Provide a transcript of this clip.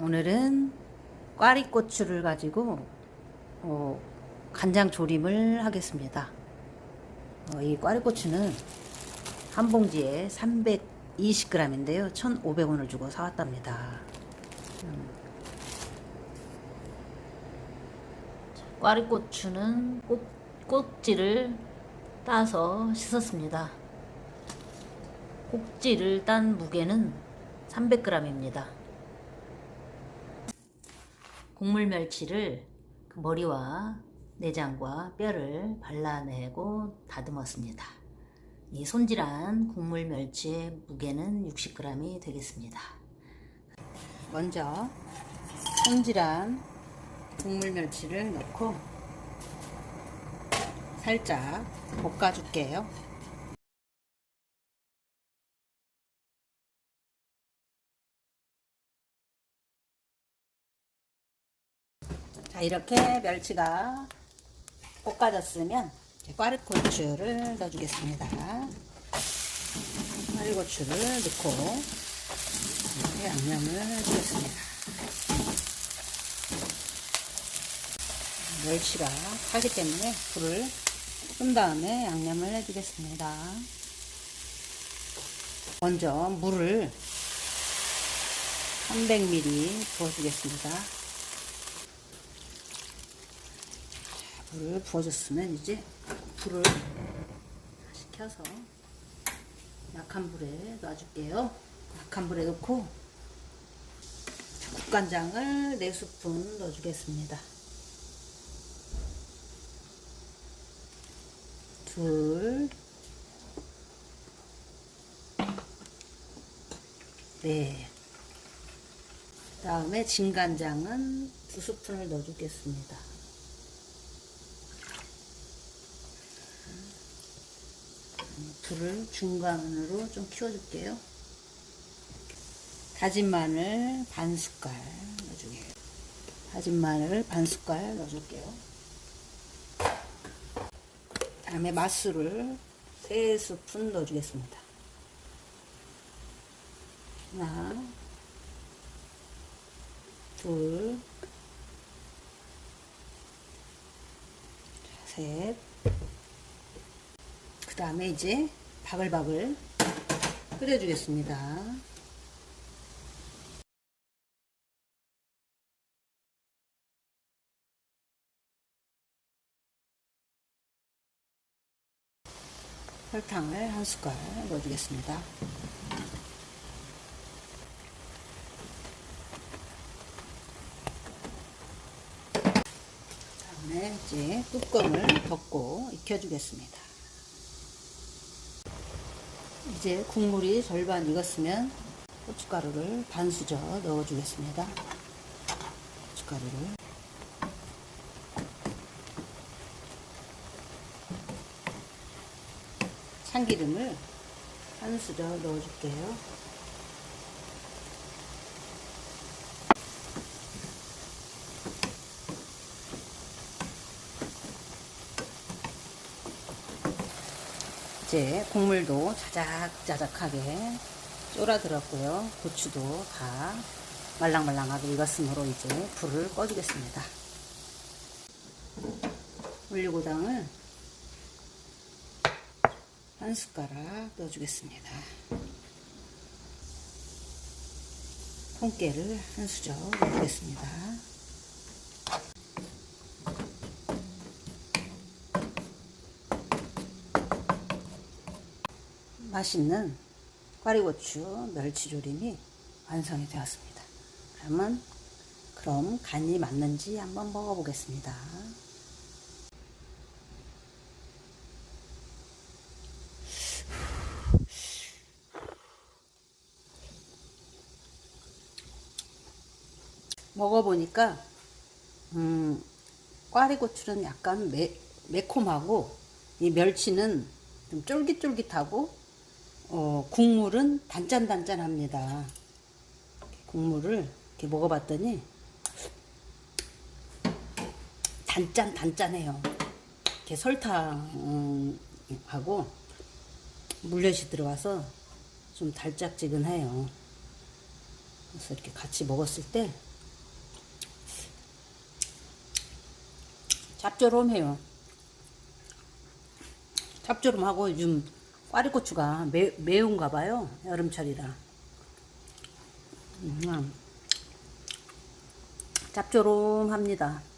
오늘은 꽈리고추를 가지고 어, 간장 조림을 하겠습니다. 어, 이 꽈리고추는 한 봉지에 320g인데요. 1,500원을 주고 사왔답니다. 음. 꽈리고추는 꼭, 꼭지를 따서 씻었습니다. 꼭지를 딴 무게는 300g입니다. 곡물 멸치를 그 머리와 내장과 뼈를 발라내고 다듬었습니다. 이 손질한 곡물 멸치의 무게는 60g이 되겠습니다. 먼저 손질한 곡물 멸치를 넣고 살짝 볶아줄게요. 자 이렇게 멸치가 볶아졌으면 꽈리고추를 넣어주겠습니다. 꽈리고추를 넣고 양념을 해주겠습니다. 멸치가 타기 때문에 불을 끈 다음에 양념을 해주겠습니다. 먼저 물을 300ml 부어주겠습니다. 물을 부어줬으면 이제 불을 다시 켜서 약한 불에 놔줄게요. 약한 불에 넣고 국간장을 4스푼 넣어주겠습니다. 둘, 네. 다음에 진간장은 2스푼을 넣어주겠습니다. 불을 중간으로 좀 키워줄게요. 다진 마늘 반 숟갈 넣어줄게요. 다진 마늘 반 숟갈 넣어줄게요. 다음에 맛술을 3스푼 넣어주겠습니다. 하나, 둘, 셋, 그 다음에 이제 바글바글 끓여주겠습니다. 설탕을 한 숟갈 넣어주겠습니다. 다음에 이제 뚜껑을 덮고 익혀주겠습니다. 이제 국물이 절반 익었으면 고춧가루를 반 수저 넣어주겠습니다. 고춧가루를 참기름을 한 수저 넣어줄게요. 이제 국물도 자작자작하게 쫄아들었고요. 고추도 다 말랑말랑하게 익었으므로 이제 불을 꺼주겠습니다. 올리고당을 한 숟가락 넣어주겠습니다. 콩깨를 한 수저 넣어주겠습니다. 맛있는 꽈리고추 멸치조림이 완성이 되었습니다. 그러면 그럼 간이 맞는지 한번 먹어보겠습니다. 먹어보니까 음, 꽈리고추는 약간 매, 매콤하고 이 멸치는 좀 쫄깃쫄깃하고 어, 국물은 단짠단짠합니다. 국물을 이렇게 먹어봤더니 단짠 단짠해요. 이렇게 설탕하고 물엿이 들어와서 좀 달짝지근해요. 그래서 이렇게 같이 먹었을 때 짭조름해요. 짭조름하고 요즘 꽈리고추가 매, 매운가 봐요. 여름철이라. 음, 짭조름합니다.